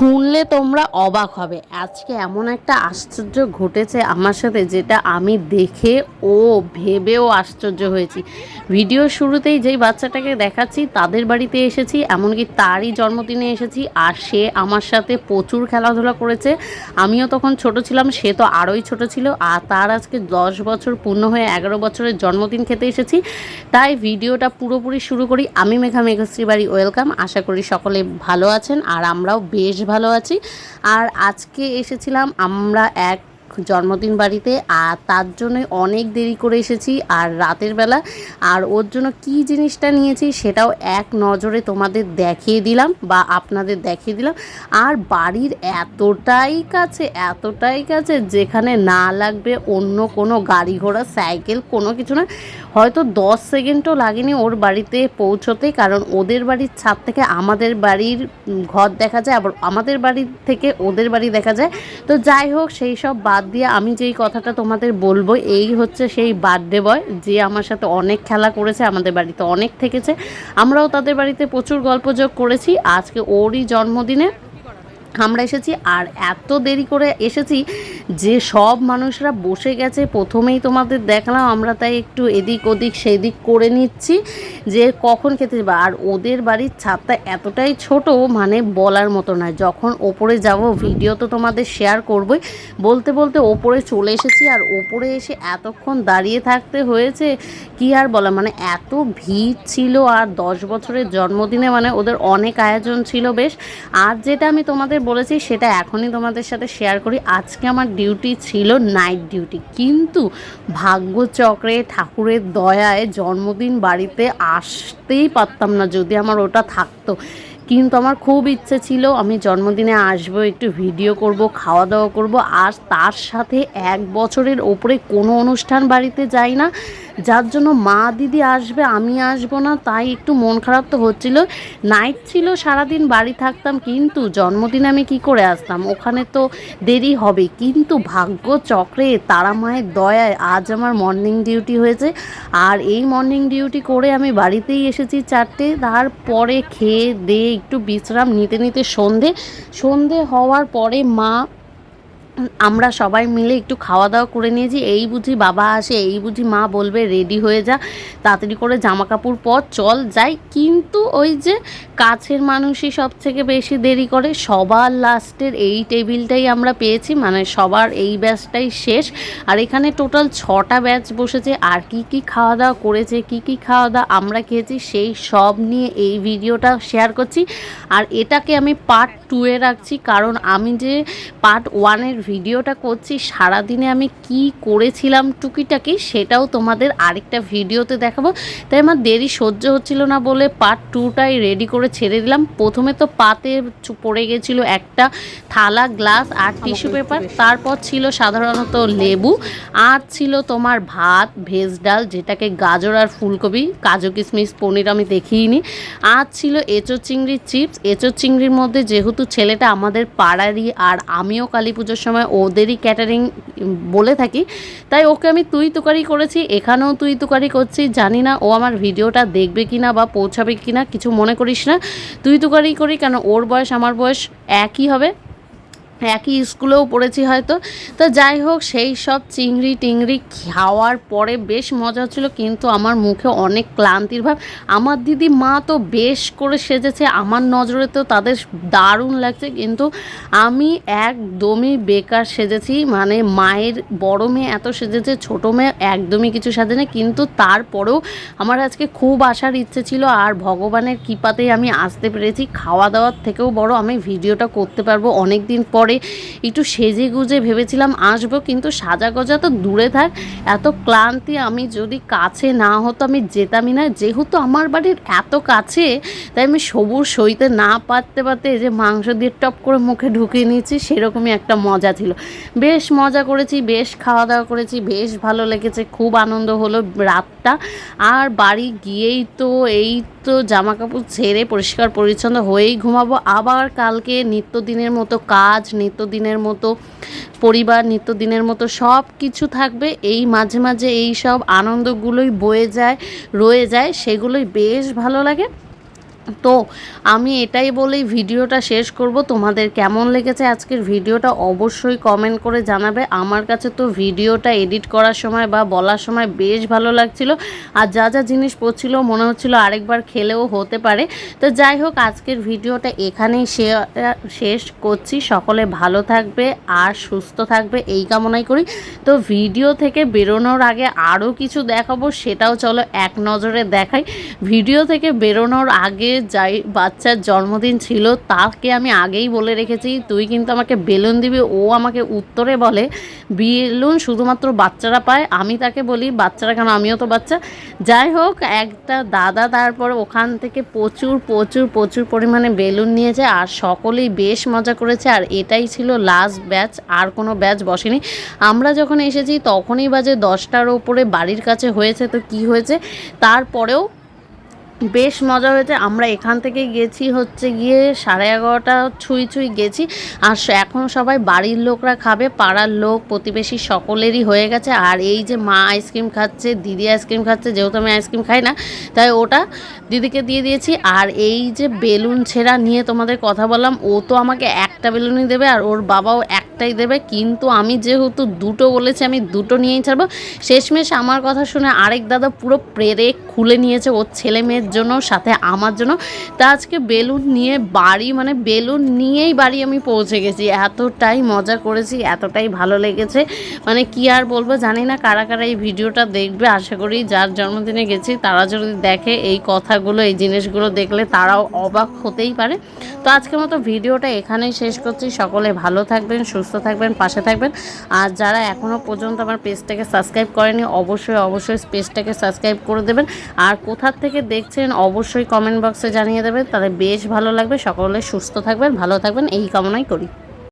শুনলে তোমরা অবাক হবে। আজকে এমন একটা আশ্চর্য ঘটেছে আমার সাথে যেটা আমি দেখে ও ভেবেও আশ্চর্য হয়েছি। ভিডিও শুরুতেই যেই বাচ্চাটাকে দেখাচ্ছি, তাদের বাড়িতে এসেছি, এমনকি তারই জন্মদিনে এসেছি, আর সে আমার সাথে প্রচুর খেলাধুলা করেছে। আমিও তখন ছোট ছিলাম, সে তো আরোই ছোট ছিল, আর তার আজকে দশ বছর পূর্ণ হয়ে এগারো বছরের জন্মদিন খেতে এসেছি। তাই ভিডিওটা পুরোপুরি শুরু করি। আমি মেঘা মেঘশ্রী বাড়ি, ওয়েলকাম। আশা করি সকলে ভালো আছেন, আর আমরাও বেশ ভালো আছি। আর আজকে এসেছিলাম আমরা এক জন্মদিন বাড়িতে, আর তার জন্য অনেক দেরি করে এসেছি, আর রাতের বেলা। আর ওর জন্য কি জিনিসটা নিয়েছি সেটাও এক নজরে তোমাদের দেখিয়ে দিলাম, বা আপনাদের দেখিয়ে দিলাম। আর বাড়ির এতটাই কাছে এতটাই কাছে, যেখানে না লাগবে অন্য কোনো গাড়ি ঘোড়া, সাইকেল, কোনো কিছু না। হয়তো দশ সেকেন্ডও লাগেনি ওর বাড়িতে পৌঁছতে, কারণ ওদের বাড়ির ছাদ থেকে আমাদের বাড়ির ঘর দেখা যায়, আবার আমাদের বাড়ি থেকে ওদের বাড়ি দেখা যায়। তো যাই হোক, সেই সব বাদ দিয়ে আমি যেই কথাটা তোমাদের বলব, এই হচ্ছে সেই বার্থডে বয় যে আমার সাথে অনেক খেলা করেছে, আমাদের বাড়িতে অনেক থেকেছে। আমরাও তাদের বাড়িতে প্রচুর গল্পযোগ করেছি। আজকে ওরই জন্মদিনে আমরা এসেছি আর এত দেরি করে এসেছি যে সব মানুষরা বসে গেছে। প্রথমেই তোমাদের দেখলাম, আমরা তাই একটু এদিক ওদিক সেদিক করে নিচ্ছি যে কখন খেতে যাবে। আর ওদের বাড়ির ছাদটা এতটাই ছোট মানে বলার মতো নয়। যখন ওপরে যাব, ভিডিও তো তোমাদের শেয়ার করবই। বলতে বলতে ওপরে চলে এসেছি আর ওপরে এসে এতক্ষণ দাঁড়িয়ে থাকতে হয়েছে, কি আর বলা? মানে এত ভিড় ছিল আর দশ বছরের জন্মদিনে মানে ওদের অনেক আয়োজন ছিল বেশ। আর যেটা আমি তোমাদের বলেছি, সেটা এখনই তোমাদের সাথে শেয়ার করি। আজকে আমার ডিউটি ছিল নাইট ডিউটি কিন্তু ভাগ্যচক্রে, ঠাকুরের দয়ায় জন্মদিন বাড়িতে আসতেই পারতাম না, যদি আমার ওটা থাকতো। কিন্তু আমার খুব ইচ্ছে ছিল আমি জন্মদিনে আসব, একটু ভিডিও করব খাওয়া দাওয়া করব। আর তার সাথে এক বছরের ওপরে কোনো অনুষ্ঠান বাড়িতে যাই না। যার জন্য মা দিদি আসবে, আমি আসব না, তাই একটু মন খারাপ তো হচ্ছিল। নাইট ছিল, সারাদিন বাড়ি থাকতাম, কিন্তু জন্মদিনে আমি কি করে আসতাম? ওখানে তো দেরি হবে। কিন্তু ভাগ্য চক্রে, তারা মায়ের দয়ায় আজ আমার মর্নিং ডিউটি হয়েছে। আর এই মর্নিং ডিউটি করে আমি বাড়িতেই এসেছি চারটে। তারপরে খেয়ে, দিয়ে একটু বিশ্রাম নিতে নিতে সন্ধে। সন্ধে হওয়ার পরে মা আমরা সবাই মিলে একটু খাওয়া দাওয়া করে নিয়েছি। এই বুঝি বাবা আসে, এই বুঝি মা বলবে, রেডি হয়ে যা। তাড়াতাড়ি করে জামা কাপড় পর চল যাই। কিন্তু ওই যে কাছের মানুষই সব থেকে বেশি দেরি করে, সবার লাস্টের এই টেবিলটাই আমরা পেয়েছি। মানে সবার এই ব্যাচটাই শেষ। আর এখানে টোটাল ছটা ব্যাচ বসেছে। আর কি কি খাওয়া দাওয়া করেছে, কি কি খাওয়া দাওয়া আমরা খেয়েছি, সেই সব নিয়ে এই ভিডিওটা শেয়ার করছি। আর এটাকে আমি পার্ট টুয়ে রাখছি। কারণ আমি যে পার্ট ওয়ানের ভিডিওটা করছি সারাদিনে আমি কি করেছিলাম টুকিটাকি সেটাও তোমাদের আরেকটা ভিডিওতে দেখাবো। তাই আমার দেরি সহ্য হচ্ছিল না বলে পার্ট টুটাই রেডি করে ছেড়ে দিলাম। প্রথমে তো পাতে পড়ে গেছিল একটা থালা গ্লাস আর টিস্যু পেপার তারপর ছিল সাধারণত লেবু আর ছিল তোমার ভাত ভেজ ডাল যেটাকে গাজর আর ফুলকপি কাজু কিশমিশ পনির আমি দেখিইনি আর ছিল এঁচো চিংড়ির চিপস এঁচো চিংড়ির মধ্যে যেহেতু ছেলেটা আমাদের পাড়ারই আর আমিও কালী পুজোর সময় ওদেরই ক্যাটারিং বলে থাকি। তাই ওকে আমি তুই তুকারি করেছি, এখানেও তুই তুকারি করছি জানি না ও আমার ভিডিওটা দেখবে কি না বা পৌঁছাবে কি না কিছু মনে করিস না। তুই তুকারি করি কেন? ওর বয়স, আমার বয়স একই হবে। একই স্কুলেও পড়েছি হয়তো। তো যাই হোক, সেই সব চিংড়ি টিংড়ি খাওয়ার পরে বেশ মজা হচ্ছিল, কিন্তু আমার মুখে অনেক ক্লান্তির ভাব। আমার দিদি মা তো বেশ করে সেজেছে, আমার নজরে তো তাদের দারুণ লাগছে, কিন্তু আমি একদমই বেকার সেজেছি। মানে মায়ের বড় মেয়ে এত সেজেছে, ছোট মেয়ে একদমই কিছু সাজে সাজেনি, কিন্তু তারপরেও আমার আজকে খুব আসার ইচ্ছে ছিল, আর ভগবানের কৃপাতেই আমি আসতে পেরেছি। খাওয়া দাওয়ার থেকেও বড়, আমি ভিডিওটা করতে পারব অনেক দিন পরে। একটু সেজে গুজে ভেবেছিলাম আসব, কিন্তু সাজা গজা তো দূরে থাক। এত ক্লান্তি, আমি যদি কাছে না হতো আমি যেতামই না। যেহেতু আমার বাড়ির এত কাছে, তাই আমি সবুজ সইতে না পারতে পারতে যে মাংস দিয়ে টপ করে মুখে ঢুকিয়ে নিয়েছি, সেরকমই একটা মজা ছিল। বেশ মজা করেছি, বেশ খাওয়া দাওয়া করেছি, বেশ ভালো লেগেছে, খুব আনন্দ হলো রাতটা। আর বাড়ি গিয়েই তো এই তো জামা কাপড় ছেড়ে পরিষ্কার পরিচ্ছন্ন হয়েই ঘুমাবো। আবার কালকে নিত্যদিনের মতো কাজ নিত্যদিনের মতো, পরিবার, নিত্যদিনের মতো সব কিছু থাকবে। এই মাঝে মাঝে এই সব আনন্দগুলোই বয়ে যায়, রয়ে যায়, সেগুলোই বেশ ভালো লাগে। তো আমি এটাই বলেই ভিডিওটা শেষ করব। তোমাদের কেমন লেগেছে আজকের ভিডিওটা অবশ্যই কমেন্ট করে জানাবে। আমার কাছে তো ভিডিওটা এডিট করার সময় বা বলার সময় বেশ ভালো লাগছিল। আর যা যা জিনিস পড়ছিল, মনে হচ্ছিল আরেকবার খেলেও হতে পারে। তো যাই হোক, আজকের ভিডিওটা এখানেই শেষ করছি। সকলে ভালো থাকবে আর সুস্থ থাকবে এই কামনাই করি। তো ভিডিও থেকে বেরোনোর আগে আরও কিছু দেখাবো, সেটাও চলো এক নজরে দেখাই। ভিডিও থেকে বেরোনোর আগে যাই বাচ্চার জন্মদিন ছিল, তাকে আমি আগেই বলে রেখেছি, তুই কিন্তু আমাকে বেলুন দিবি। ও আমাকে উত্তরে বলে, বেলুন শুধুমাত্র বাচ্চারা পায়, আমি তাকে বলি, বাচ্চারা কেন? আমিও তো বাচ্চা। যাই হোক, একটা দাদা তারপর ওখান থেকে প্রচুর প্রচুর প্রচুর পরিমাণে বেলুন নিয়েছে, আর সকলেই বেশ মজা করেছে, আর এটাই ছিল লাস্ট ব্যাচ আর কোনো ব্যাচ বসেনি। আমরা যখন এসেছি, তখনই বাজে দশটার ওপরে বাড়ির কাছে হয়েছে, তো কি হয়েছে? তারপরেও বেশ মজা হয়েছে। আমরা এখান থেকে গেছি হচ্ছে গিয়ে সাড়ে এগারোটা ছুঁই ছুঁই গেছি। আর এখন সবাই বাড়ির লোকরা খাবে, পাড়ার লোক, প্রতিবেশী সকলেরই হয়ে গেছে। আর এই যে মা আইসক্রিম খাচ্ছে, দিদি আইসক্রিম খাচ্ছে, যেহেতু আমি আইসক্রিম খাই না, তাই ওটা দিদিকে দিয়ে দিয়েছি। আর এই যে বেলুন ছেঁড়া নিয়ে তোমাদের কথা বললাম, ও তো আমাকে একটা বেলুনই দেবে আর ওর বাবাও একটাই দেবে, কিন্তু আমি যেহেতু দুটো বলেছি, আমি দুটো নিয়েই ছাড়বো। শেষমেশ আমার কথা শুনে আরেক দাদা পুরো প্রেরে খুলে নিয়েছে, ওর ছেলে মেয়ের জন্য, সাথে আমার জন্য। তা আজকে বেলুন নিয়ে বাড়ি মানে বেলুন নিয়েই বাড়ি আমি পৌঁছে গেছি। এতটাই মজা করেছি, এতটাই ভালো লেগেছে। মানে কি আর বলব, জানি না কারা কারা এই ভিডিওটা দেখবে। আশা করি যার জন্মদিনে গেছি, তারা যদি দেখে এই কথাগুলো, এই জিনিসগুলো দেখলে তারাও অবাক হতেই পারে। তো আজকের মতো ভিডিওটা এখানেই শেষ করছি। সকলে ভালো থাকবেন সুস্থ থাকবেন, পাশে থাকবেন। আর যারা এখনও পর্যন্ত আমার পেজটাকে সাবস্ক্রাইব করেনি, অবশ্যই অবশ্যই পেজটাকে সাবস্ক্রাইব করে দেবেন। আর কোথার থেকে দেখছেন, অবশ্যই কমেন্ট বক্সে জানিয়ে দেবেন। তাহলে বেশ ভালো লাগবে। সকলে সুস্থ থাকবেন, ভালো থাকবেন। এই কামনাই করি।